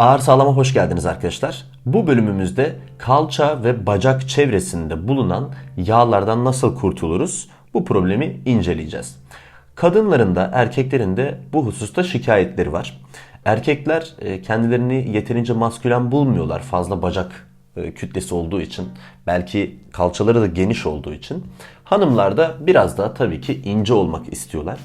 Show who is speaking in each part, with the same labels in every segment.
Speaker 1: Ağır sağlama hoş geldiniz arkadaşlar. Bu bölümümüzde kalça ve bacak çevresinde bulunan yağlardan nasıl kurtuluruz? Bu problemi inceleyeceğiz. Kadınların da erkeklerin de bu hususta şikayetleri var. Erkekler e, kendilerini yeterince maskülen bulmuyorlar fazla bacak e, kütlesi olduğu için. Belki kalçaları da geniş olduğu için. Hanımlar da biraz daha tabii ki ince olmak istiyorlar.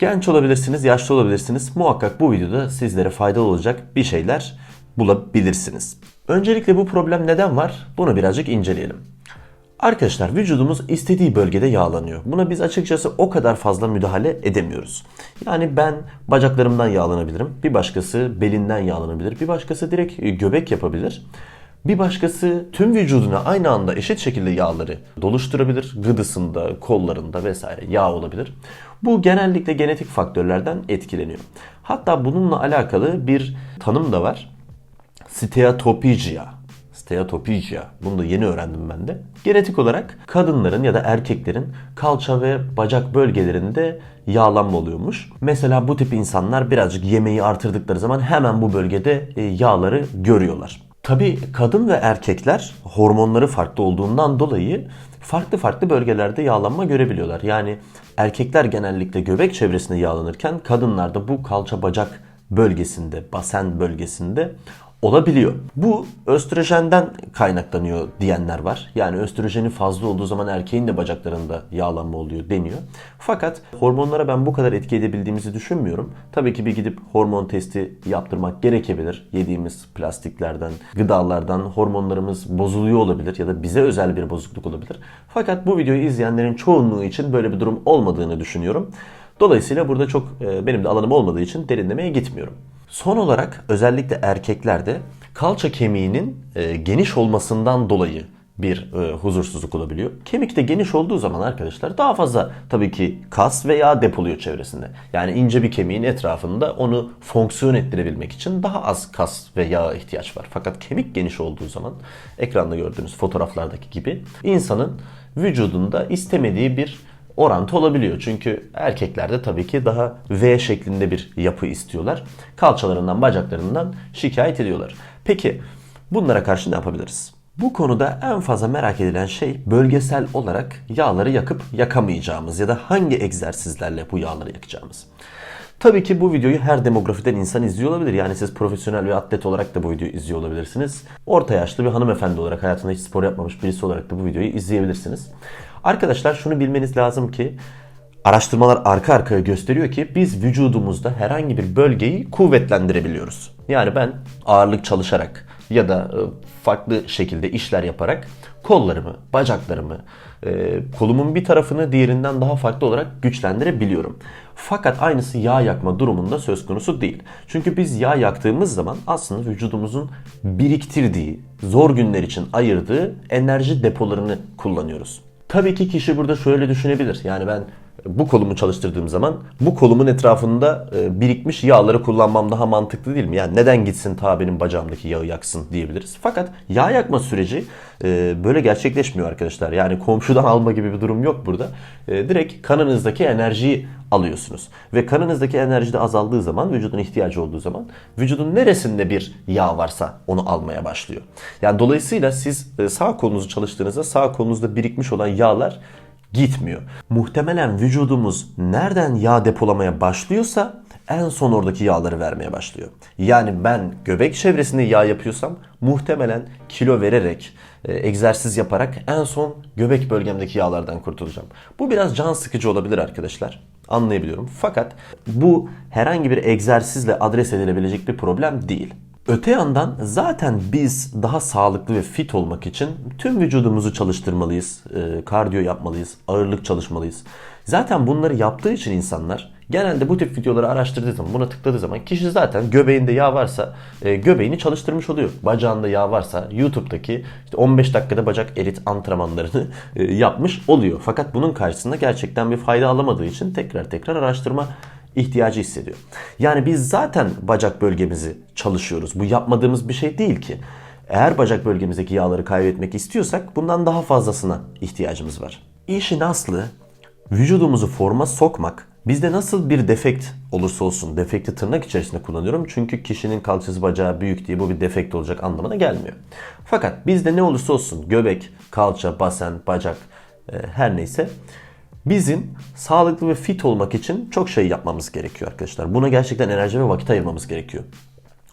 Speaker 1: Genç olabilirsiniz, yaşlı olabilirsiniz. Muhakkak bu videoda sizlere faydalı olacak bir şeyler bulabilirsiniz. Öncelikle bu problem neden var? Bunu birazcık inceleyelim. Arkadaşlar vücudumuz istediği bölgede yağlanıyor. Buna biz açıkçası o kadar fazla müdahale edemiyoruz. Yani ben bacaklarımdan yağlanabilirim. Bir başkası belinden yağlanabilir. Bir başkası direkt göbek yapabilir. Bir başkası tüm vücuduna aynı anda eşit şekilde yağları doluşturabilir. Gıdısında, kollarında vesaire yağ olabilir. Bu genellikle genetik faktörlerden etkileniyor. Hatta bununla alakalı bir tanım da var. Steatopygia. Steatopygia. Bunu da yeni öğrendim ben de. Genetik olarak kadınların ya da erkeklerin kalça ve bacak bölgelerinde yağlanma oluyormuş. Mesela bu tip insanlar birazcık yemeği artırdıkları zaman hemen bu bölgede e, yağları görüyorlar. Tabii kadın ve erkekler hormonları farklı olduğundan dolayı farklı farklı bölgelerde yağlanma görebiliyorlar. Yani erkekler genellikle göbek çevresinde yağlanırken kadınlar da bu kalça bacak bölgesinde, basen bölgesinde olabiliyor. Bu östrojenden kaynaklanıyor diyenler var. Yani östrojeni fazla olduğu zaman erkeğin de bacaklarında yağlanma oluyor deniyor. Fakat hormonlara ben bu kadar etki edebildiğimizi düşünmüyorum. Tabii ki bir gidip hormon testi yaptırmak gerekebilir. Yediğimiz plastiklerden, gıdalardan hormonlarımız bozuluyor olabilir ya da bize özel bir bozukluk olabilir. Fakat bu videoyu izleyenlerin çoğunluğu için böyle bir durum olmadığını düşünüyorum. Dolayısıyla burada çok e, benim de alanım olmadığı için derinlemeye gitmiyorum. Son olarak özellikle erkeklerde kalça kemiğinin e, geniş olmasından dolayı bir e, huzursuzluk olabiliyor. Kemik de geniş olduğu zaman arkadaşlar daha fazla tabii ki kas ve yağ depoluyor çevresinde. Yani ince bir kemiğin etrafında onu fonksiyon ettirebilmek için daha az kas ve yağa ihtiyaç var. Fakat kemik geniş olduğu zaman ekranda gördüğünüz fotoğraflardaki gibi insanın vücudunda istemediği bir orantı olabiliyor. Çünkü erkeklerde tabii ki daha V şeklinde bir yapı istiyorlar. Kalçalarından, bacaklarından şikayet ediyorlar. Peki bunlara karşı ne yapabiliriz? Bu konuda en fazla merak edilen şey bölgesel olarak yağları yakıp yakamayacağımız ya da hangi egzersizlerle bu yağları yakacağımız. Tabii ki bu videoyu her demografiden insan izliyor olabilir. Yani siz profesyonel bir atlet olarak da bu videoyu izliyor olabilirsiniz. Orta yaşlı bir hanımefendi olarak hayatında hiç spor yapmamış birisi olarak da bu videoyu izleyebilirsiniz. Arkadaşlar şunu bilmeniz lazım ki araştırmalar arka arkaya gösteriyor ki biz vücudumuzda herhangi bir bölgeyi kuvvetlendirebiliyoruz. Yani ben ağırlık çalışarak ya da e, farklı şekilde işler yaparak kollarımı, bacaklarımı, e, kolumun bir tarafını diğerinden daha farklı olarak güçlendirebiliyorum. Fakat aynısı yağ yakma durumunda söz konusu değil. Çünkü biz yağ yaktığımız zaman aslında vücudumuzun biriktirdiği, zor günler için ayırdığı enerji depolarını kullanıyoruz. Tabii ki kişi burada şöyle düşünebilir. Yani ben bu kolumu çalıştırdığım zaman bu kolumun etrafında e, birikmiş yağları kullanmam daha mantıklı değil mi? Yani neden gitsin ta benim bacağımdaki yağı yaksın diyebiliriz. Fakat yağ yakma süreci e, böyle gerçekleşmiyor arkadaşlar. Yani komşudan alma gibi bir durum yok burada. E, direkt kanınızdaki enerjiyi alıyorsunuz. Ve kanınızdaki enerji de azaldığı zaman, vücudun ihtiyacı olduğu zaman vücudun neresinde bir yağ varsa onu almaya başlıyor. Yani dolayısıyla siz sağ kolunuzu çalıştığınızda sağ kolunuzda birikmiş olan yağlar gitmiyor. Muhtemelen vücudumuz nereden yağ depolamaya başlıyorsa en son oradaki yağları vermeye başlıyor. Yani ben göbek çevresinde yağ yapıyorsam muhtemelen kilo vererek, e, egzersiz yaparak en son göbek bölgemdeki yağlardan kurtulacağım. Bu biraz can sıkıcı olabilir arkadaşlar. Anlayabiliyorum. Fakat bu herhangi bir egzersizle adres edilebilecek bir problem değil. Öte yandan zaten biz daha sağlıklı ve fit olmak için tüm vücudumuzu çalıştırmalıyız. E, kardiyo yapmalıyız, ağırlık çalışmalıyız. Zaten bunları yaptığı için insanlar genelde bu tip videoları araştırdığı zaman, buna tıkladığı zaman kişi zaten göbeğinde yağ varsa e, göbeğini çalıştırmış oluyor. Bacağında yağ varsa YouTube'daki işte 15 dakikada bacak erit antrenmanlarını e, yapmış oluyor. Fakat bunun karşısında gerçekten bir fayda alamadığı için tekrar tekrar araştırma ihtiyacı hissediyor. Yani biz zaten bacak bölgemizi çalışıyoruz. Bu yapmadığımız bir şey değil ki. Eğer bacak bölgemizdeki yağları kaybetmek istiyorsak bundan daha fazlasına ihtiyacımız var. İşin aslı vücudumuzu forma sokmak Bizde nasıl bir defekt olursa olsun, defekti tırnak içerisinde kullanıyorum. Çünkü kişinin kalçası bacağı büyük diye bu bir defekt olacak anlamına gelmiyor. Fakat bizde ne olursa olsun göbek, kalça, basen, bacak e, her neyse bizim sağlıklı ve fit olmak için çok şey yapmamız gerekiyor arkadaşlar. Buna gerçekten enerji ve vakit ayırmamız gerekiyor.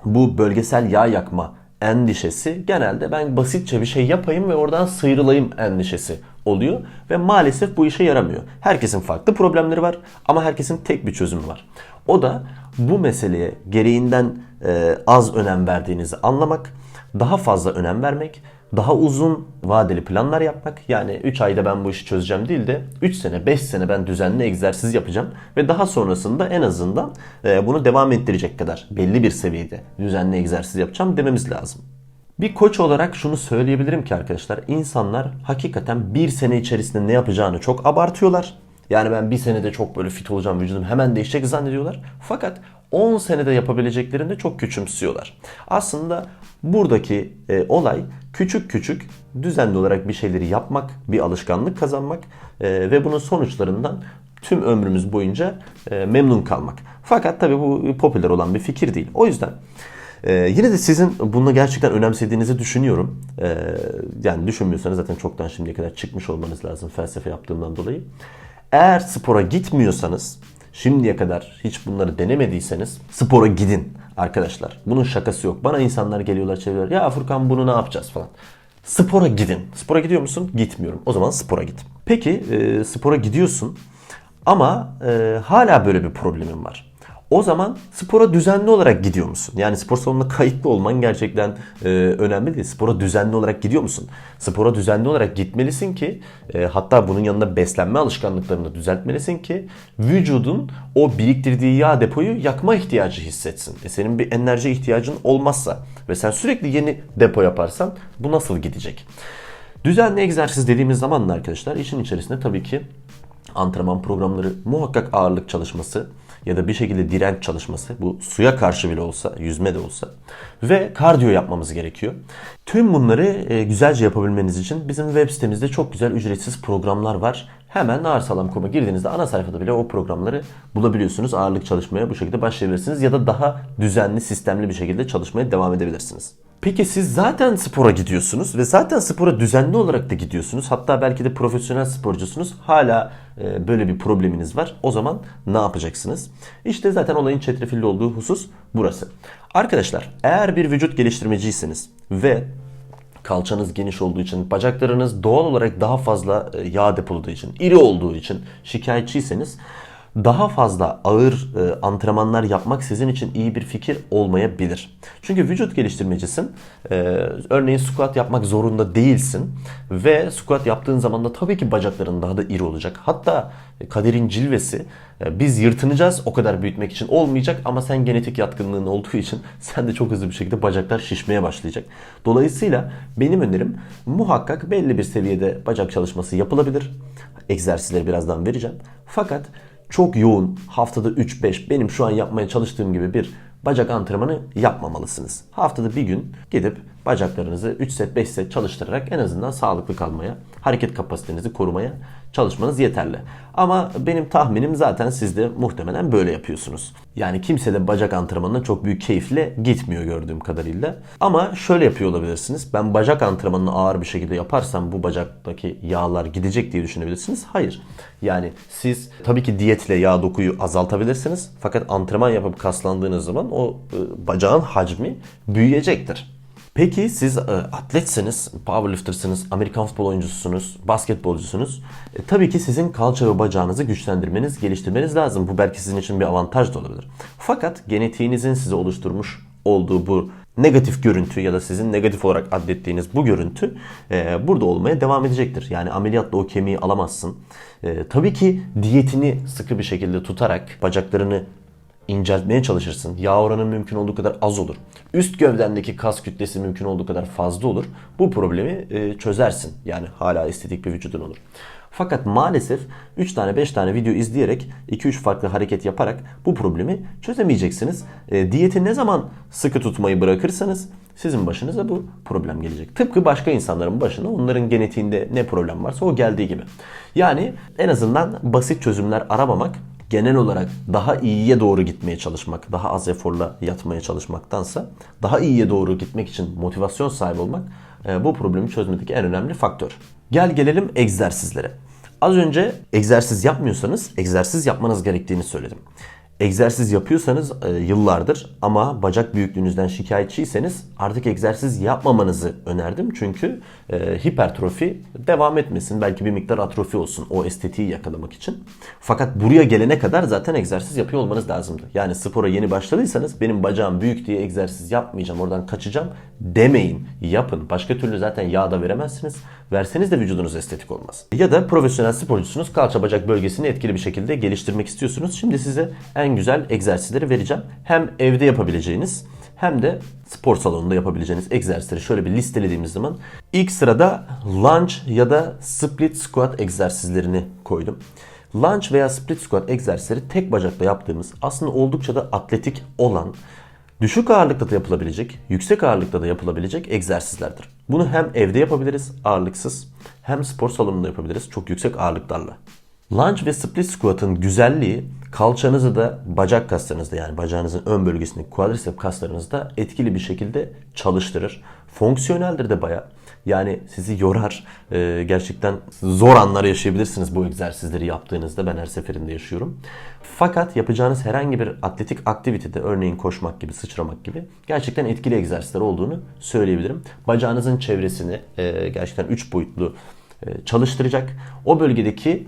Speaker 1: Bu bölgesel yağ yakma endişesi genelde ben basitçe bir şey yapayım ve oradan sıyrılayım endişesi oluyor ve maalesef bu işe yaramıyor. Herkesin farklı problemleri var ama herkesin tek bir çözümü var. O da bu meseleye gereğinden e, az önem verdiğinizi anlamak, daha fazla önem vermek, daha uzun vadeli planlar yapmak. Yani 3 ayda ben bu işi çözeceğim değil de 3 sene 5 sene ben düzenli egzersiz yapacağım ve daha sonrasında en azından e, bunu devam ettirecek kadar belli bir seviyede düzenli egzersiz yapacağım dememiz lazım. Bir koç olarak şunu söyleyebilirim ki arkadaşlar insanlar hakikaten bir sene içerisinde ne yapacağını çok abartıyorlar. Yani ben bir senede çok böyle fit olacağım vücudum hemen değişecek zannediyorlar. Fakat 10 senede yapabileceklerini de çok küçümsüyorlar. Aslında buradaki e, olay küçük küçük düzenli olarak bir şeyleri yapmak, bir alışkanlık kazanmak e, ve bunun sonuçlarından tüm ömrümüz boyunca e, memnun kalmak. Fakat tabii bu popüler olan bir fikir değil. O yüzden ee, yine de sizin bunu gerçekten önemsediğinizi düşünüyorum. Ee, yani düşünmüyorsanız zaten çoktan şimdiye kadar çıkmış olmanız lazım felsefe yaptığımdan dolayı. Eğer spora gitmiyorsanız, şimdiye kadar hiç bunları denemediyseniz spora gidin arkadaşlar. Bunun şakası yok. Bana insanlar geliyorlar çeviriyorlar. Ya Furkan bunu ne yapacağız falan. Spora gidin. Spora gidiyor musun? Gitmiyorum. O zaman spora git. Peki e, spora gidiyorsun ama e, hala böyle bir problemin var. O zaman spora düzenli olarak gidiyor musun? Yani spor salonuna kayıtlı olman gerçekten e, önemli değil. Spora düzenli olarak gidiyor musun? Spora düzenli olarak gitmelisin ki e, hatta bunun yanında beslenme alışkanlıklarını düzeltmelisin ki vücudun o biriktirdiği yağ depoyu yakma ihtiyacı hissetsin. E senin bir enerji ihtiyacın olmazsa ve sen sürekli yeni depo yaparsan bu nasıl gidecek? Düzenli egzersiz dediğimiz zaman da arkadaşlar işin içerisinde tabii ki antrenman programları, muhakkak ağırlık çalışması, ya da bir şekilde direnç çalışması bu suya karşı bile olsa yüzme de olsa ve kardiyo yapmamız gerekiyor. Tüm bunları e, güzelce yapabilmeniz için bizim web sitemizde çok güzel ücretsiz programlar var. Hemen ağırsalam.com'a girdiğinizde ana sayfada bile o programları bulabiliyorsunuz. Ağırlık çalışmaya bu şekilde başlayabilirsiniz ya da daha düzenli, sistemli bir şekilde çalışmaya devam edebilirsiniz. Peki siz zaten spora gidiyorsunuz ve zaten spora düzenli olarak da gidiyorsunuz. Hatta belki de profesyonel sporcusunuz. Hala e, böyle bir probleminiz var. O zaman ne yapacaksınız? İşte zaten olayın çetrefilli olduğu husus burası. Arkadaşlar eğer bir vücut geliştirmeciyseniz ve kalçanız geniş olduğu için, bacaklarınız doğal olarak daha fazla e, yağ depoladığı için, iri olduğu için şikayetçiyseniz daha fazla ağır e, antrenmanlar yapmak sizin için iyi bir fikir olmayabilir. Çünkü vücut geliştirmecisin. E, örneğin squat yapmak zorunda değilsin. Ve squat yaptığın zaman da tabii ki bacakların daha da iri olacak. Hatta kaderin cilvesi e, biz yırtınacağız o kadar büyütmek için olmayacak ama sen genetik yatkınlığın olduğu için sen de çok hızlı bir şekilde bacaklar şişmeye başlayacak. Dolayısıyla benim önerim muhakkak belli bir seviyede bacak çalışması yapılabilir. Egzersizleri birazdan vereceğim. Fakat çok yoğun haftada 3-5 benim şu an yapmaya çalıştığım gibi bir bacak antrenmanı yapmamalısınız. Haftada bir gün gidip bacaklarınızı 3 set 5 set çalıştırarak en azından sağlıklı kalmaya, hareket kapasitenizi korumaya çalışmanız yeterli. Ama benim tahminim zaten siz de muhtemelen böyle yapıyorsunuz. Yani kimse de bacak antrenmanına çok büyük keyifle gitmiyor gördüğüm kadarıyla. Ama şöyle yapıyor olabilirsiniz. Ben bacak antrenmanını ağır bir şekilde yaparsam bu bacaktaki yağlar gidecek diye düşünebilirsiniz. Hayır. Yani siz tabii ki diyetle yağ dokuyu azaltabilirsiniz. Fakat antrenman yapıp kaslandığınız zaman o e, bacağın hacmi büyüyecektir. Peki siz e, atletseniz, powerliftersınız, Amerikan futbol oyuncususunuz, basketbolcusunuz. E, tabii ki sizin kalça ve bacağınızı güçlendirmeniz, geliştirmeniz lazım. Bu belki sizin için bir avantaj da olabilir. Fakat genetiğinizin size oluşturmuş olduğu bu negatif görüntü ya da sizin negatif olarak adettiğiniz bu görüntü e, burada olmaya devam edecektir. Yani ameliyatla o kemiği alamazsın. E, tabii ki diyetini sıkı bir şekilde tutarak bacaklarını inceltmeye çalışırsın. Yağ oranı mümkün olduğu kadar az olur. Üst gövdendeki kas kütlesi mümkün olduğu kadar fazla olur. Bu problemi e, çözersin. Yani hala estetik bir vücudun olur. Fakat maalesef 3 tane 5 tane video izleyerek 2-3 farklı hareket yaparak bu problemi çözemeyeceksiniz. E, diyeti ne zaman sıkı tutmayı bırakırsanız sizin başınıza bu problem gelecek. Tıpkı başka insanların başına onların genetiğinde ne problem varsa o geldiği gibi. Yani en azından basit çözümler aramamak genel olarak daha iyiye doğru gitmeye çalışmak, daha az eforla yatmaya çalışmaktansa daha iyiye doğru gitmek için motivasyon sahibi olmak e, bu problemi çözmedeki en önemli faktör. Gel gelelim egzersizlere. Az önce egzersiz yapmıyorsanız egzersiz yapmanız gerektiğini söyledim. Egzersiz yapıyorsanız e, yıllardır ama bacak büyüklüğünüzden şikayetçiyseniz artık egzersiz yapmamanızı önerdim. Çünkü e, hipertrofi devam etmesin. Belki bir miktar atrofi olsun o estetiği yakalamak için. Fakat buraya gelene kadar zaten egzersiz yapıyor olmanız lazımdı. Yani spora yeni başladıysanız benim bacağım büyük diye egzersiz yapmayacağım oradan kaçacağım demeyin. Yapın. Başka türlü zaten yağ da veremezsiniz. Verseniz de vücudunuz estetik olmaz. Ya da profesyonel sporcusunuz kalça bacak bölgesini etkili bir şekilde geliştirmek istiyorsunuz. Şimdi size en güzel egzersizleri vereceğim. Hem evde yapabileceğiniz hem de spor salonunda yapabileceğiniz egzersizleri şöyle bir listelediğimiz zaman ilk sırada lunge ya da split squat egzersizlerini koydum. Lunge veya split squat egzersizleri tek bacakla yaptığımız aslında oldukça da atletik olan Düşük ağırlıkta da yapılabilecek, yüksek ağırlıkta da yapılabilecek egzersizlerdir. Bunu hem evde yapabiliriz ağırlıksız hem spor salonunda yapabiliriz çok yüksek ağırlıklarla. Lunge ve split squat'ın güzelliği kalçanızı da bacak kaslarınızda yani bacağınızın ön bölgesindeki quadricep kaslarınızda etkili bir şekilde çalıştırır. Fonksiyoneldir de baya. Yani sizi yorar. Ee, gerçekten zor anlar yaşayabilirsiniz bu egzersizleri yaptığınızda. Ben her seferinde yaşıyorum. Fakat yapacağınız herhangi bir atletik aktivitede örneğin koşmak gibi, sıçramak gibi gerçekten etkili egzersizler olduğunu söyleyebilirim. Bacağınızın çevresini e, gerçekten 3 boyutlu e, çalıştıracak. O bölgedeki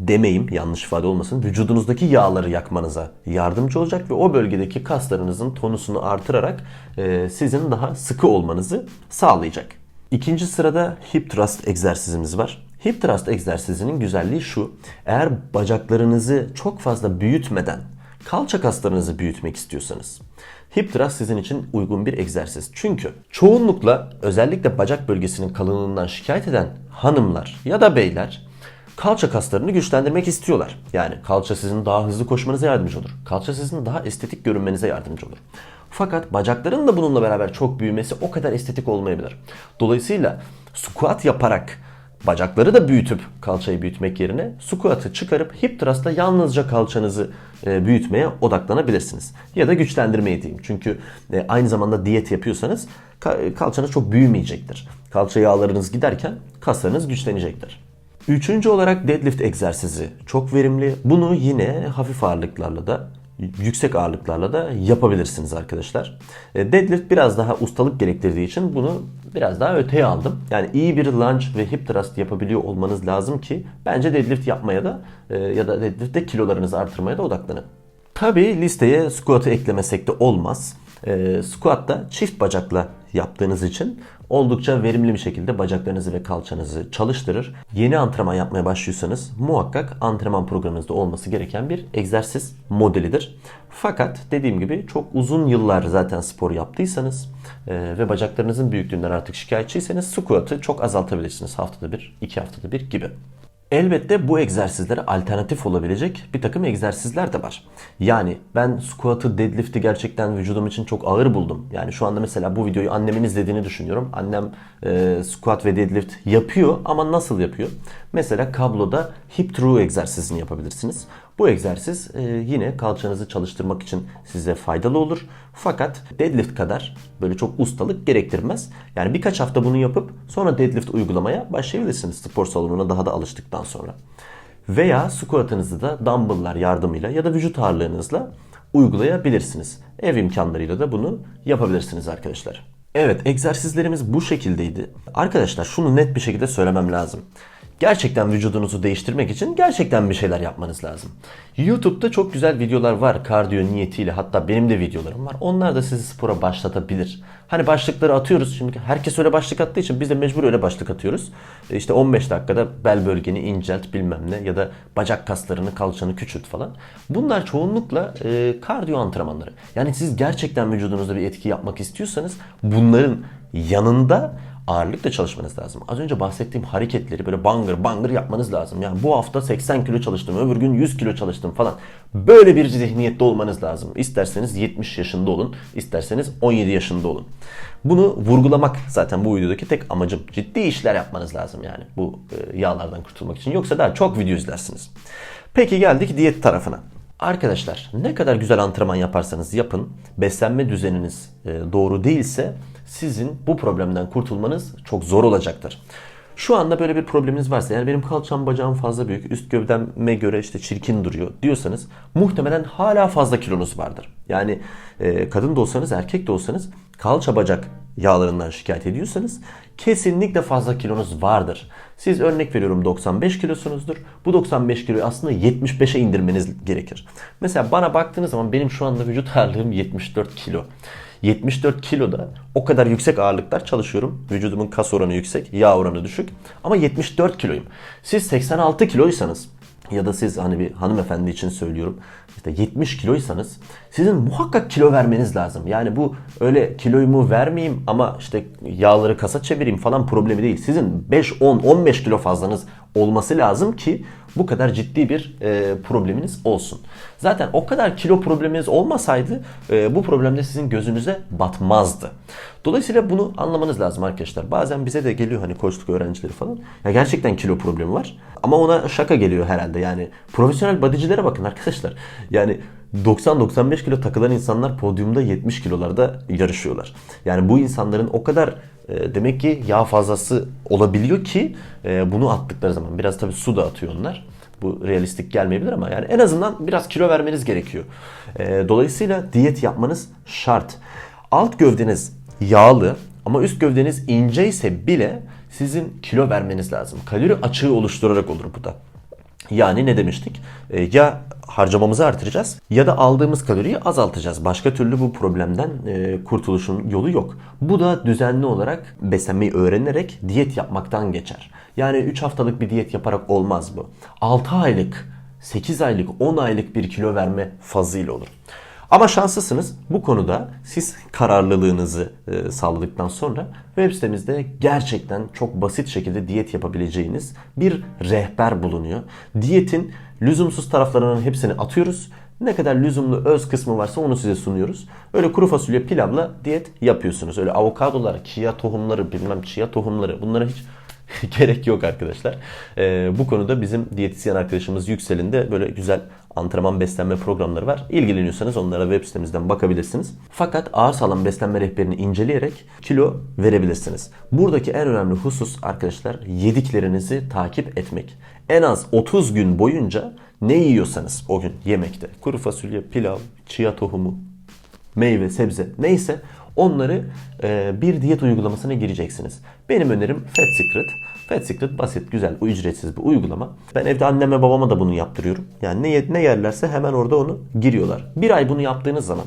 Speaker 1: demeyim yanlış ifade olmasın vücudunuzdaki yağları yakmanıza yardımcı olacak ve o bölgedeki kaslarınızın tonusunu artırarak e, sizin daha sıkı olmanızı sağlayacak. İkinci sırada hip thrust egzersizimiz var. Hip thrust egzersizinin güzelliği şu. Eğer bacaklarınızı çok fazla büyütmeden kalça kaslarınızı büyütmek istiyorsanız hip thrust sizin için uygun bir egzersiz. Çünkü çoğunlukla özellikle bacak bölgesinin kalınlığından şikayet eden hanımlar ya da beyler kalça kaslarını güçlendirmek istiyorlar. Yani kalça sizin daha hızlı koşmanıza yardımcı olur. Kalça sizin daha estetik görünmenize yardımcı olur. Fakat bacakların da bununla beraber çok büyümesi o kadar estetik olmayabilir. Dolayısıyla squat yaparak bacakları da büyütüp kalçayı büyütmek yerine squat'ı çıkarıp hip thrust'la yalnızca kalçanızı e, büyütmeye odaklanabilirsiniz. Ya da güçlendirmeye diyeyim. Çünkü e, aynı zamanda diyet yapıyorsanız kalçanız çok büyümeyecektir. Kalça yağlarınız giderken kaslarınız güçlenecektir. Üçüncü olarak deadlift egzersizi çok verimli. Bunu yine hafif ağırlıklarla da yüksek ağırlıklarla da yapabilirsiniz arkadaşlar. E, deadlift biraz daha ustalık gerektirdiği için bunu biraz daha öteye aldım. Yani iyi bir lunge ve hip thrust yapabiliyor olmanız lazım ki bence deadlift yapmaya da e, ya da deadlift'te kilolarınızı artırmaya da odaklanın. Tabi listeye squat'ı eklemesek de olmaz. E, squat'ta çift bacakla yaptığınız için oldukça verimli bir şekilde bacaklarınızı ve kalçanızı çalıştırır. Yeni antrenman yapmaya başlıyorsanız muhakkak antrenman programınızda olması gereken bir egzersiz modelidir. Fakat dediğim gibi çok uzun yıllar zaten spor yaptıysanız e, ve bacaklarınızın büyüklüğünden artık şikayetçiyseniz squat'ı çok azaltabilirsiniz. Haftada bir, iki haftada bir gibi. Elbette bu egzersizlere alternatif olabilecek bir takım egzersizler de var. Yani ben squat'ı, deadlift'i gerçekten vücudum için çok ağır buldum. Yani şu anda mesela bu videoyu annemin izlediğini düşünüyorum. Annem e, squat ve deadlift yapıyor ama nasıl yapıyor? Mesela kabloda hip through egzersizini yapabilirsiniz. Bu egzersiz e, yine kalçanızı çalıştırmak için size faydalı olur. Fakat deadlift kadar böyle çok ustalık gerektirmez. Yani birkaç hafta bunu yapıp sonra deadlift uygulamaya başlayabilirsiniz spor salonuna daha da alıştıktan sonra. Veya squat'ınızı da dumbbell'lar yardımıyla ya da vücut ağırlığınızla uygulayabilirsiniz. Ev imkanlarıyla da bunu yapabilirsiniz arkadaşlar. Evet egzersizlerimiz bu şekildeydi. Arkadaşlar şunu net bir şekilde söylemem lazım gerçekten vücudunuzu değiştirmek için gerçekten bir şeyler yapmanız lazım. YouTube'da çok güzel videolar var kardiyo niyetiyle hatta benim de videolarım var. Onlar da sizi spora başlatabilir. Hani başlıkları atıyoruz şimdi herkes öyle başlık attığı için biz de mecbur öyle başlık atıyoruz. E işte 15 dakikada bel bölgeni incelt bilmem ne ya da bacak kaslarını kalçanı küçült falan. Bunlar çoğunlukla e, kardiyo antrenmanları. Yani siz gerçekten vücudunuzda bir etki yapmak istiyorsanız bunların yanında ağırlıkla çalışmanız lazım. Az önce bahsettiğim hareketleri böyle bangır bangır yapmanız lazım. Yani bu hafta 80 kilo çalıştım, öbür gün 100 kilo çalıştım falan. Böyle bir zihniyette olmanız lazım. İsterseniz 70 yaşında olun, isterseniz 17 yaşında olun. Bunu vurgulamak zaten bu videodaki tek amacım. Ciddi işler yapmanız lazım yani bu e, yağlardan kurtulmak için. Yoksa daha çok video izlersiniz. Peki geldik diyet tarafına. Arkadaşlar ne kadar güzel antrenman yaparsanız yapın, beslenme düzeniniz e, doğru değilse sizin bu problemden kurtulmanız çok zor olacaktır. Şu anda böyle bir probleminiz varsa yani benim kalçam bacağım fazla büyük, üst gövdeme göre işte çirkin duruyor diyorsanız muhtemelen hala fazla kilonuz vardır. Yani e, kadın da olsanız erkek de olsanız kalça bacak yağlarından şikayet ediyorsanız kesinlikle fazla kilonuz vardır. Siz örnek veriyorum 95 kilosunuzdur. Bu 95 kiloyu aslında 75'e indirmeniz gerekir. Mesela bana baktığınız zaman benim şu anda vücut ağırlığım 74 kilo. 74 kiloda o kadar yüksek ağırlıklar çalışıyorum. Vücudumun kas oranı yüksek, yağ oranı düşük. Ama 74 kiloyum. Siz 86 kiloysanız ya da siz hani bir hanımefendi için söylüyorum işte 70 kiloysanız sizin muhakkak kilo vermeniz lazım. Yani bu öyle kiloyumu vermeyeyim ama işte yağları kasa çevireyim falan problemi değil. Sizin 5, 10, 15 kilo fazlanız olması lazım ki bu kadar ciddi bir e, probleminiz olsun. Zaten o kadar kilo probleminiz olmasaydı e, bu problem de sizin gözünüze batmazdı. Dolayısıyla bunu anlamanız lazım arkadaşlar. Bazen bize de geliyor hani koçluk öğrencileri falan. Ya gerçekten kilo problemi var. Ama ona şaka geliyor herhalde. Yani profesyonel bodycilere bakın arkadaşlar. Yani 90-95 kilo takılan insanlar podyumda 70 kilolarda yarışıyorlar. Yani bu insanların o kadar e, demek ki yağ fazlası olabiliyor ki e, bunu attıkları zaman biraz tabii su da atıyor onlar. Bu realistik gelmeyebilir ama yani en azından biraz kilo vermeniz gerekiyor. E, dolayısıyla diyet yapmanız şart. Alt gövdeniz yağlı ama üst gövdeniz ince ise bile sizin kilo vermeniz lazım. Kalori açığı oluşturarak olur bu da. Yani ne demiştik? E, ya harcamamızı artıracağız ya da aldığımız kaloriyi azaltacağız. Başka türlü bu problemden e, kurtuluşun yolu yok. Bu da düzenli olarak beslenmeyi öğrenerek diyet yapmaktan geçer. Yani 3 haftalık bir diyet yaparak olmaz bu. 6 aylık, 8 aylık, 10 aylık bir kilo verme fazıyla olur. Ama şanslısınız bu konuda siz kararlılığınızı e, sağladıktan sonra web sitemizde gerçekten çok basit şekilde diyet yapabileceğiniz bir rehber bulunuyor. Diyetin lüzumsuz taraflarının hepsini atıyoruz. Ne kadar lüzumlu öz kısmı varsa onu size sunuyoruz. Öyle kuru fasulye pilavla diyet yapıyorsunuz. Öyle avokadolar, chia tohumları, bilmem chia tohumları bunlara hiç gerek yok arkadaşlar. Ee, bu konuda bizim diyetisyen arkadaşımız Yüksel'in de böyle güzel antrenman beslenme programları var. İlgileniyorsanız onlara web sitemizden bakabilirsiniz. Fakat ağır sağlam beslenme rehberini inceleyerek kilo verebilirsiniz. Buradaki en önemli husus arkadaşlar yediklerinizi takip etmek. En az 30 gün boyunca ne yiyorsanız o gün yemekte kuru fasulye, pilav, chia tohumu, meyve, sebze neyse onları e, bir diyet uygulamasına gireceksiniz. Benim önerim Fat Secret. Fat Secret basit, güzel, ücretsiz bir uygulama. Ben evde anneme babama da bunu yaptırıyorum. Yani ne, ne yerlerse hemen orada onu giriyorlar. Bir ay bunu yaptığınız zaman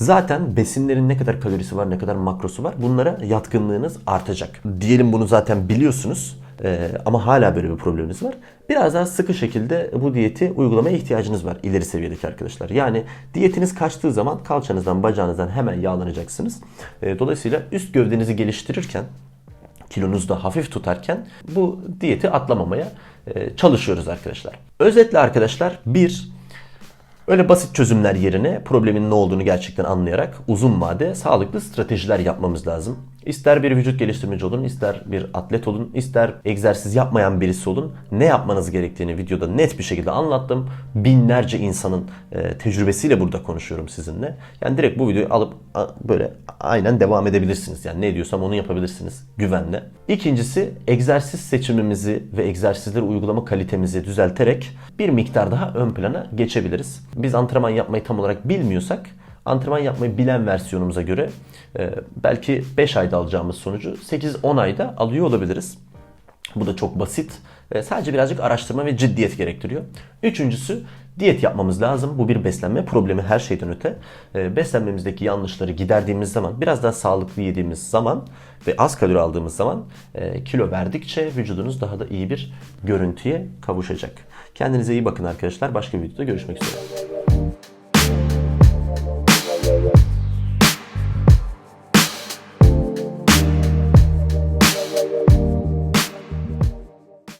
Speaker 1: Zaten besinlerin ne kadar kalorisi var, ne kadar makrosu var bunlara yatkınlığınız artacak. Diyelim bunu zaten biliyorsunuz ee, ama hala böyle bir probleminiz var. Biraz daha sıkı şekilde bu diyeti uygulamaya ihtiyacınız var ileri seviyedeki arkadaşlar. Yani diyetiniz kaçtığı zaman kalçanızdan, bacağınızdan hemen yağlanacaksınız. Ee, dolayısıyla üst gövdenizi geliştirirken kilonuzu da hafif tutarken bu diyeti atlamamaya e, çalışıyoruz arkadaşlar. Özetle arkadaşlar bir Öyle basit çözümler yerine problemin ne olduğunu gerçekten anlayarak uzun vade sağlıklı stratejiler yapmamız lazım. İster bir vücut geliştirmeci olun, ister bir atlet olun, ister egzersiz yapmayan birisi olun. Ne yapmanız gerektiğini videoda net bir şekilde anlattım. Binlerce insanın e, tecrübesiyle burada konuşuyorum sizinle. Yani direkt bu videoyu alıp böyle aynen devam edebilirsiniz. Yani ne diyorsam onu yapabilirsiniz güvenle. İkincisi egzersiz seçimimizi ve egzersizleri uygulama kalitemizi düzelterek bir miktar daha ön plana geçebiliriz. Biz antrenman yapmayı tam olarak bilmiyorsak antrenman yapmayı bilen versiyonumuza göre e, belki 5 ayda alacağımız sonucu 8-10 ayda alıyor olabiliriz. Bu da çok basit. E, sadece birazcık araştırma ve ciddiyet gerektiriyor. Üçüncüsü diyet yapmamız lazım. Bu bir beslenme problemi her şeyden öte. E, beslenmemizdeki yanlışları giderdiğimiz zaman, biraz daha sağlıklı yediğimiz zaman ve az kalori aldığımız zaman kilo verdikçe vücudunuz daha da iyi bir görüntüye kavuşacak. Kendinize iyi bakın arkadaşlar. Başka bir videoda görüşmek üzere.